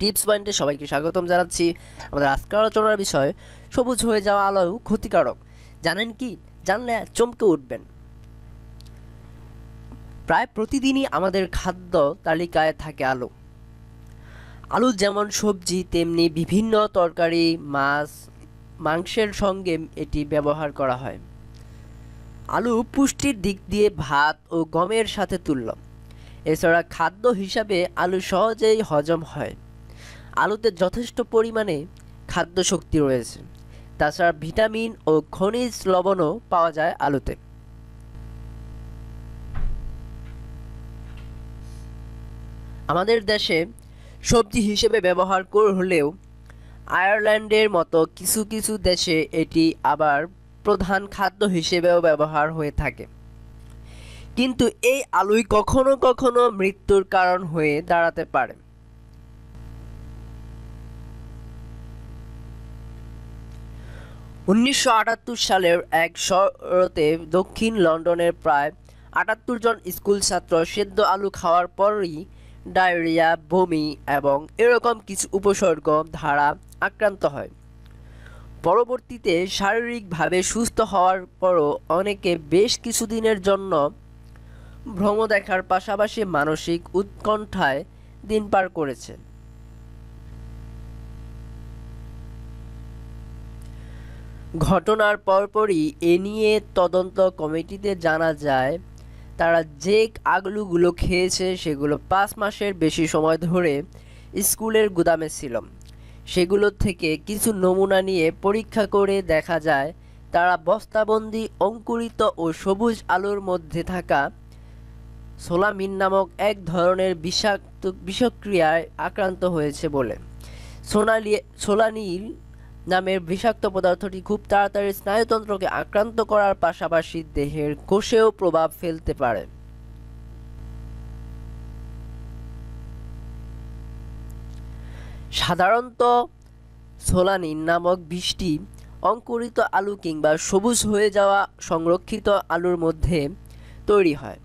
Tips পয়েন্টে সবাইকে স্বাগতম জানাচ্ছি আমাদের আজকের আলোচনার বিষয়, সবুজ হয়ে যাওয়া আলো ক্ষতিকারক। জানেন কি? জানলে চমকে উঠবেন। প্রায় প্রতিদিনই আমাদের খাদ্য তালিকায় থাকে আলু। আলু যেমন সবজি, তেমনি বিভিন্ন তরকারি, মাছ, মাংসের সঙ্গে এটি ব্যবহার করা হয়। আলু পুষ্টির দিক দিয়ে ভাত ও গমের সাথে তুল্য। এছাড়া খাদ্য হিসাবে আলু সহজেই হজম হয়। আলুতে যথেষ্ট পরিমাণে খাদ্য শক্তি রয়েছে। তাছাড়া ভিটামিন ও খনিজ লবণও পাওয়া যায় আলুতে। আমাদের দেশে সবজি হিসেবে ব্যবহার হলেও আয়ারল্যান্ডের মতো কিছু কিছু দেশে এটি আবার প্রধান খাদ্য হিসেবেও ব্যবহার হয়ে থাকে। কিন্তু এই আলুই কখনো কখনো মৃত্যুর কারণ হয়ে দাঁড়াতে পারে। উনিশশো আটাত্তর সালের এক শরতে দক্ষিণ লন্ডনের প্রায় আটাত্তর জন স্কুল ছাত্র সেদ্ধ আলু খাওয়ার পরই ডায়রিয়া, বমি এবং এরকম কিছু উপসর্গ ধারা আক্রান্ত হয়। পরবর্তীতে শারীরিকভাবে সুস্থ হওয়ার পরও অনেকে বেশ কিছুদিনের জন্য ভ্রম দেখার পাশাপাশি মানসিক উৎকণ্ঠায় দিন পার করেছে। ঘটনার পরপরই এ নিয়ে তদন্ত কমিটিতে জানা যায়, তারা যে আগলুগুলো খেয়েছে সেগুলো পাঁচ মাসের বেশি সময় ধরে স্কুলের গুদামে ছিল। সেগুলোর থেকে কিছু নমুনা নিয়ে পরীক্ষা করে দেখা যায়, তারা বস্তাবন্দি, অঙ্কুরিত ও সবুজ আলুর মধ্যে থাকা সোলামিন নামক এক ধরনের বিষাক্ত বিষক্রিয়ায় আক্রান্ত হয়েছে বলে। সোনালি সোলানিল নামের বিষাক্ত পদার্থটি খুব তাড়াতাড়ি স্নায়ুতন্ত্রকে আক্রান্ত করার পাশাপাশি দেহের কোষেও প্রভাব ফেলতে পারে। সাধারণত সোলানিন নামক বিষটি অঙ্কুরিত আলু কিংবা সবুজ হয়ে যাওয়া সংরক্ষিত আলুর মধ্যে তৈরি হয়।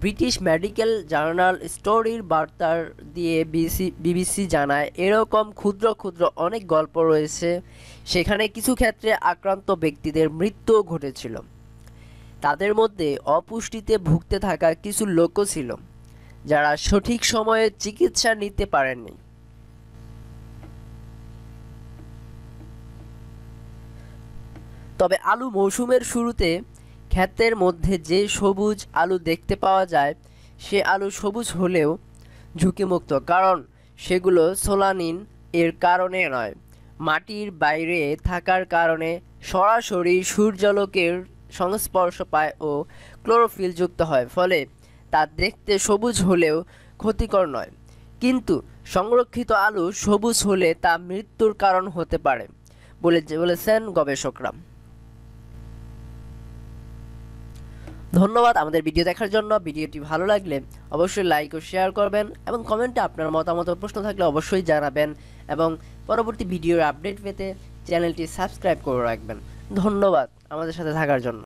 ব্রিটিশ মেডিকেল জার্নাল স্টোরির বার্তার দিয়ে বিসি, বিবিসি জানায়, এরকম ক্ষুদ্র ক্ষুদ্র অনেক গল্প রয়েছে। সেখানে কিছু ক্ষেত্রে আক্রান্ত ব্যক্তিদের মৃত্যুও ঘটেছিল। তাদের মধ্যে অপুষ্টিতে ভুগতে থাকা কিছু লোকও ছিল, যারা সঠিক সময়ে চিকিৎসা নিতে পারেননি। তবে আলু মৌসুমের শুরুতে ক্ষেতের মধ্যে যে সবুজ আলু দেখতে পাওয়া যায়, সে আলু সবুজ হলেও ঝুঁকিমুক্ত, কারণ সেগুলো সোলানিন এর কারণে নয়। মাটির বাইরে থাকার কারণে সরাসরি সূর্যালোকের সংস্পর্শ পায় ও ক্লোরোফিল যুক্ত হয়, ফলে তা দেখতে সবুজ হলেও ক্ষতিকর নয়। কিন্তু সংরক্ষিত আলু সবুজ হলে তা মৃত্যুর কারণ হতে পারে, বলে বলেছেন গবেষকরা। ধন্যবাদ আমাদের ভিডিও দেখার জন্য। ভিডিওটি ভালো লাগলে অবশ্যই লাইক ও শেয়ার করবেন এবং কমেন্টে আপনার মতামত প্রশ্ন থাকলে অবশ্যই জানাবেন এবং পরবর্তী ভিডিওর আপডেট পেতে চ্যানেলটি সাবস্ক্রাইব করে রাখবেন। ধন্যবাদ আমাদের সাথে থাকার জন্য।